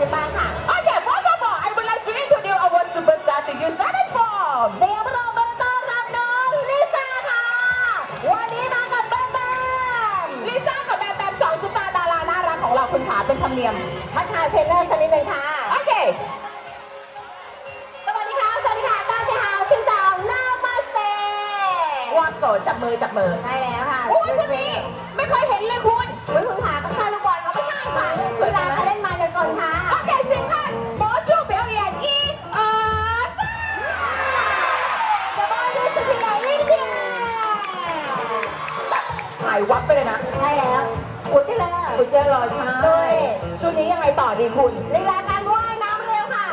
กันบ้างค่ะ Okay, first of all, I would like to introduce our superstar to you. Started from เดี๋ยวเราเบอร์ต้อนรับน้องลิซ่าค่ะ วันนี้มากับแบมแบมลิซ่ากับแบมแบมสองซุปตาร์ดาราน่ารักของเราคุณขาเป็นธรรมเนียม ทักทายเทรนเนอร์สักนิดหนึ่งค่ะ โอเค สวัสดีค่ะ สวัสดีค่ะต้าเจ้าชื่อสาวนามาสเตว่าโสดจับมือจับมือ ใช่แล้วค่ะโอ้ยชุดนี้ไม่เคยเห็นเลยคุณคุณคุณขาต้องคาลูก วับไปเลยนะ ใช่แล้วอุดที่เลยคุณเชื่อรอใช่ด้วยชุดนี้ยังไงต่อดีคุณ ลีลาการว่ายน้ำเร็วค่ะ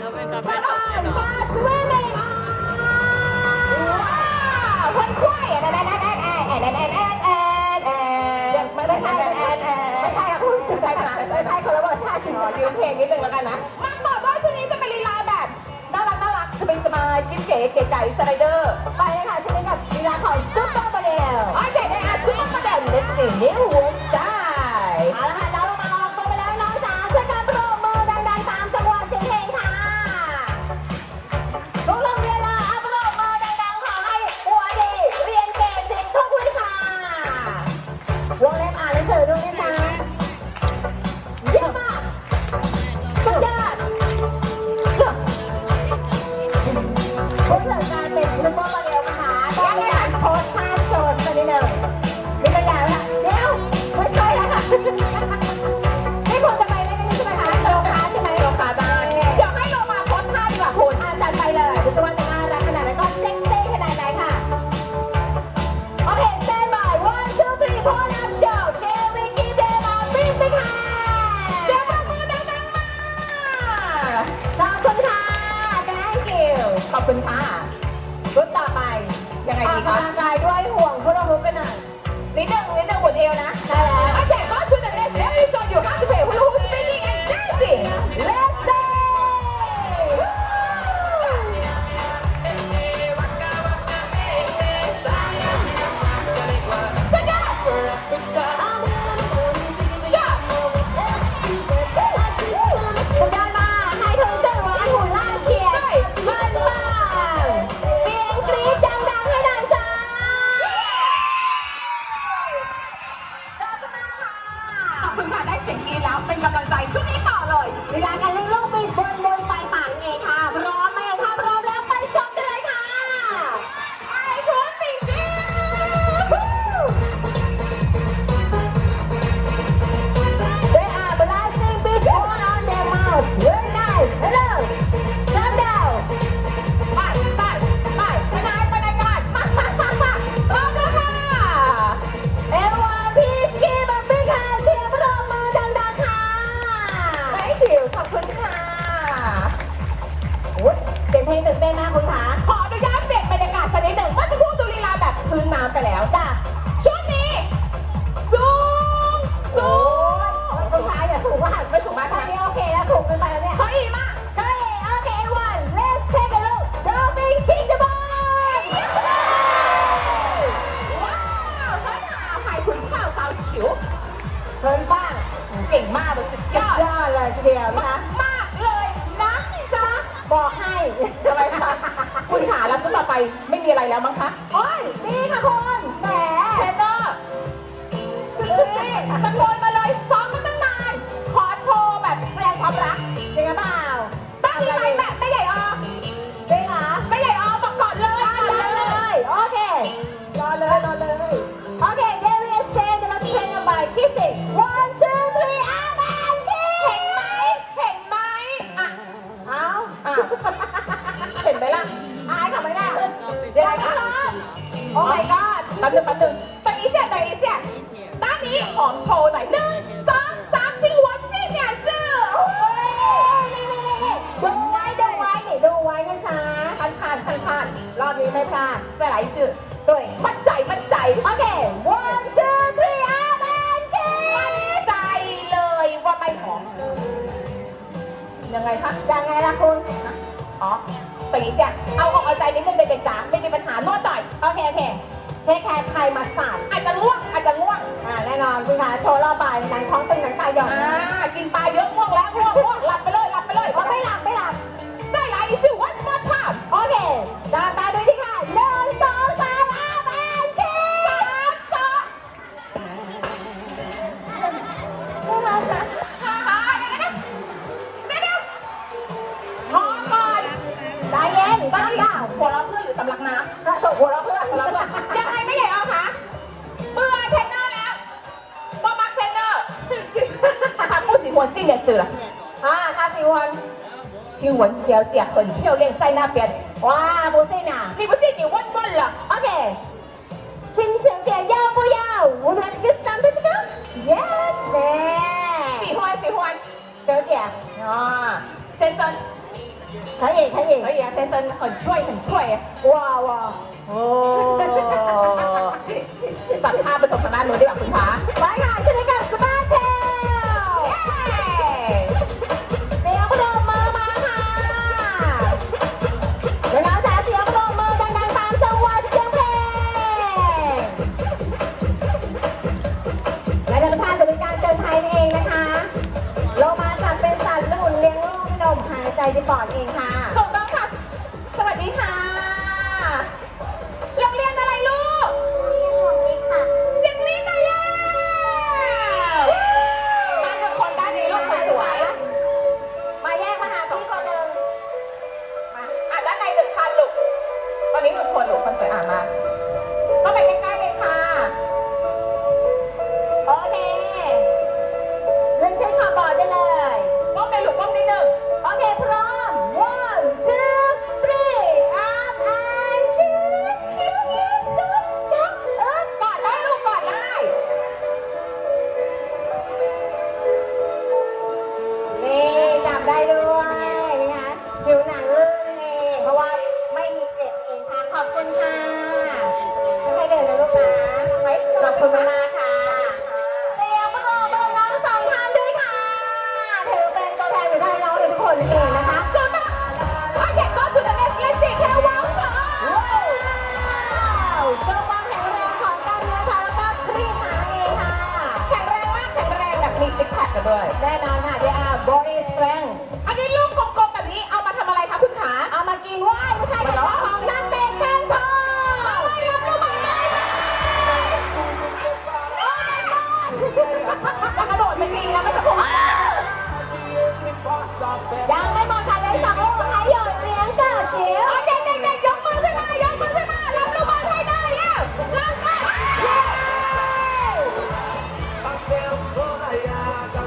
แล้วเป็นกาแฟสะดอกพาเสียนดอกฟาดเมื่อไหร่ว้าวคนควายแอนแอนแอนแอนแอนแอนแอนแอนแอนแอนไม่ใช่ไม่ใช่ไม่ใช่ค่ะคุณไม่ใช่ขนาดนั้นไม่ใช่คนละเวอร์ชันขอยืมเพลงนิดนึงแล้วกันนะมันบอกว่าชุดนี้จะเป็นลีลาแบบน่ารักน่ารักสบายสบายกิ๊บเก๋เก๋ไก่สไลเดอร์ entendeu? ดเอวนะ ได้แล้ว ไปไม่มีอะไรแล้วมั้งคะโอ้ยนี่ค่ะคุณแหมเทรนเนอร์นี่ตะโกน ด้านนี้หอมโชว์หน่อยหนึ่งสองสามชิ้นหัวซี่เนี่ยชื่อโอ้ยนี่นี่นี่นี่ดูไว้ดูไว้นี่ดูไว้นะจ๊ะพันผ่านพันผ่านรอบนี้ไม่พลาดจะไหลชื่อด้วยมั่นใจมั่นใจโอเค one two three and and kiss มั่นใจเลยว่าไม่หอมยังไงคะยังไงล่ะคุณอ๋อตรงนี้เสียเอาออกเอาใจนิดนึงเด็กๆจ๋าไม่มีปัญหานวดหน่อยโอเคโอเคเช็คแคร์ไทยมาสาดอาจจะง่วง อาจจะง่วงอ่าแน่นอนคุณขาโชว์รอบบ่ายหนังท้องตึงหนังตาหย่อนอ่านะกินปลาเยอะง่วงแล้วง่วงง่วงหลับ 是了啊，他喜欢亲吻小姐，很漂亮，在那边。哇，不信啊？你不信你问问了。OK，亲小姐要不要？我们这个三个这个，Yes，喜欢喜欢，小姐啊，先生。可以可以可以啊，先生很脆很脆，哇哇哦！ฝากภาพไปชมทางด้านนู้นดีกว่าคุณคะไปค่ะขึ้นเลยค่ะ Cairo.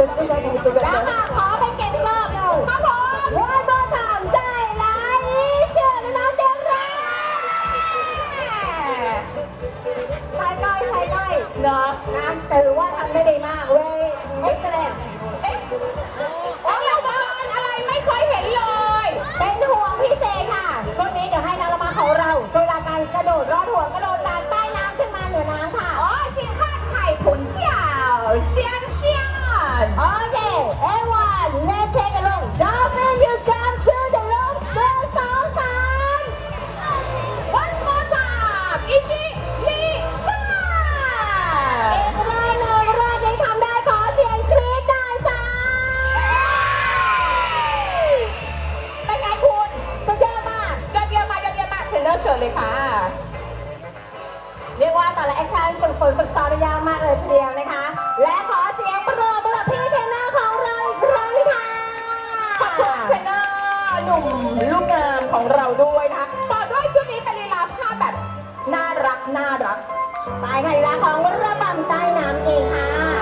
แล้วค่ะขอไปเก็บรอบครับผมว่าเบอร์สามใจร้ายเชื่อน้องเจมส์ร้ายใช่ก้อยใช่ก้อยเนาะนะแต่ว่าทำได้ดีมากเว้ย excellent เอ๊ะ อนและแอคชั่นฝึกฝนฝึกซ้อมได้ยาวมากเลยทีเดียวนะคะ และขอเสียงปรบมสำหรับพี่เทรนเนอร์ของเราอีกครั้งค่ะขอบคุณเทรนเนอร์หนุ่มลูกเงิมของเราด้วยนะคะต่อด้วยชุดนี้เป็นลีลาภาพแบบน่ารักน่ารักไปค่ะลีลาของเระบำใต้น้ำเองค่ะ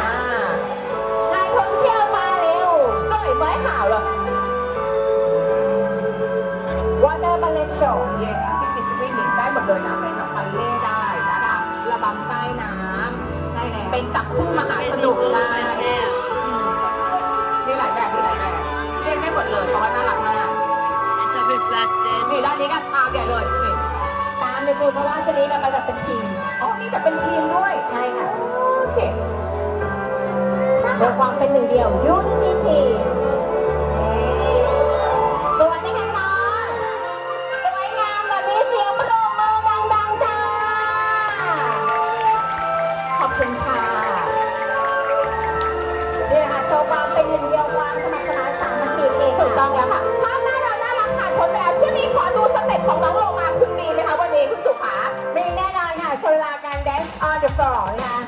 ดูเพราะว่าชุนี้เราไปแบบเป็นทีมอ๋อมีแต่เป็นทีมด้วย ใช่ค่ะโอเค เพื่อความเป็นหนึ่งเดียว unity